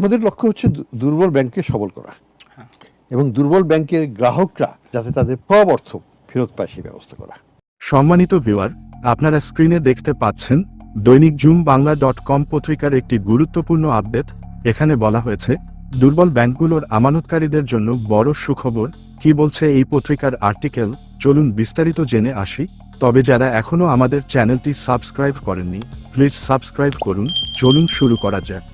আমাদের লক্ষ্য হচ্ছে দুর্বল ব্যাংককে সবল করা। হ্যাঁ। এবং দুর্বল ব্যাংকের গ্রাহকরা যাতে তাদের সব অর্থ ফেরত পায় সেই ব্যবস্থা করা। সম্মানিত ভিউয়ার আপনারা স্ক্রিনে দেখতে পাচ্ছেন দৈনিক জুম বাংলা ডট কম পত্রিকার একটি গুরুত্বপূর্ণ আপডেট। এখানে বলা হয়েছে দুর্বল ব্যাংকগুলোর আমানতকারীদের জন্য বড় সুখবর। কি বলছে এই পত্রিকার আর্টিকেল? চলুন বিস্তারিত জেনে আসি। তবে যারা এখনও আমাদের চ্যানেলটি সাবস্ক্রাইব করেননি প্লিজ সাবস্ক্রাইব করুন। চলুন শুরু করা যাক।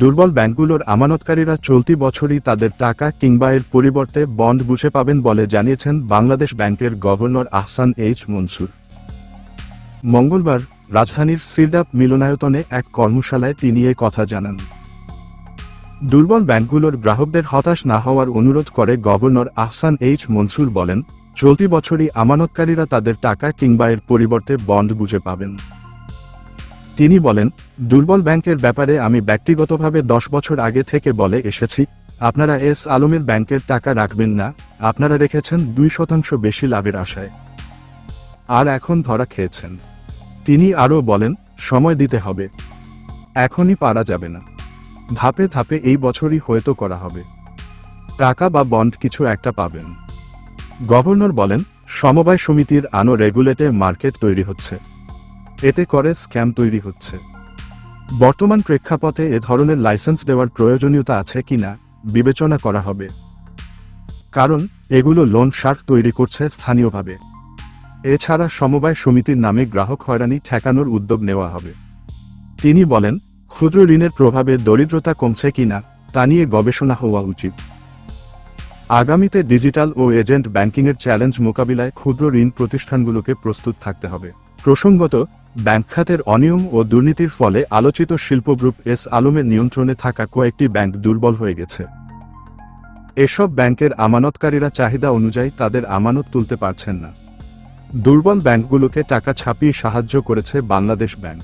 দুর্বল ব্যাংকগুলোর আমানতকারীরা চলতি বছরই তাদের টাকা কিংবা এর পরিবর্তে বন্ড বুঝে পাবেন বলে জানিয়েছেন বাংলাদেশ ব্যাংকের গভর্নর আহসান এইচ মনসুর। মঙ্গলবার রাজধানীর সিরডাপ মিলনায়তনে এক কর্মশালায় তিনি এ কথা জানান। দুর্বল ব্যাংকগুলোর গ্রাহকদের হতাশ না হওয়ার অনুরোধ করে গভর্নর আহসান এইচ মনসুর বলেন, চলতি বছরই আমানতকারীরা তাদের টাকা কিংবা এর পরিবর্তে বন্ড বুঝে পাবেন। তিনি বলেন, দুর্বল ব্যাংকের ব্যাপারে আমি ব্যক্তিগতভাবে দশ বছর আগে থেকে বলে এসেছি, আপনারা এস আলমের ব্যাংকের টাকা রাখবেন না, আপনারা রেখেছেন দুই শতাংশ বেশি লাভের আশায়। আর এখন ধরা খেয়েছেন। তিনি আরও বলেন, সময় দিতে হবে। এখনই পারা যাবে না। ধাপে ধাপে এই বছরই হয়তো করা হবে। টাকা বা বন্ড কিছু একটা পাবেন। গভর্নর বলেন, সমবায় সমিতির আনো রেগুলেটে মার্কেট তৈরি হচ্ছে। এতে করে স্ক্যাম তৈরি হচ্ছে। বর্তমান প্রেক্ষাপটে এ ধরনের লাইসেন্স দেওয়ার প্রয়োজনীয়তা আছে কিনা বিবেচনা করা হবে। কারণ, এগুলো লোন শার্ক তৈরি করছে স্থানীয়ভাবে। এছাড়া সমবায় সমিতির নামে গ্রাহক হয়রানি ঠেকানোর উদ্যোগ নেওয়া হবে। তিনি বলেন, ক্ষুদ্র ঋণের প্রভাবে দরিদ্রতা কমছে কিনা তা নিয়ে গবেষণা হওয়া উচিত। আগামীতে ডিজিটাল ও এজেন্ট ব্যাংকিংয়ের চ্যালেঞ্জ মোকাবিলায় ক্ষুদ্র ঋণ প্রতিষ্ঠানগুলোকে প্রস্তুত থাকতে হবে। প্রসঙ্গত ব্যাংক খাতের অনিয়ম ও দুর্নীতির ফলে আলোচিত শিল্প গ্রুপ এস আলমের নিয়ন্ত্রণে থাকা কয়েকটি ব্যাংক দুর্বল হয়ে গেছে। এসব ব্যাংকের আমানতকারীরা চাহিদা অনুযায়ী তাদের আমানত তুলতে পারছেন না। দুর্বল ব্যাংকগুলোকে টাকা ছাপিয়ে সাহায্য করেছে বাংলাদেশ ব্যাংক।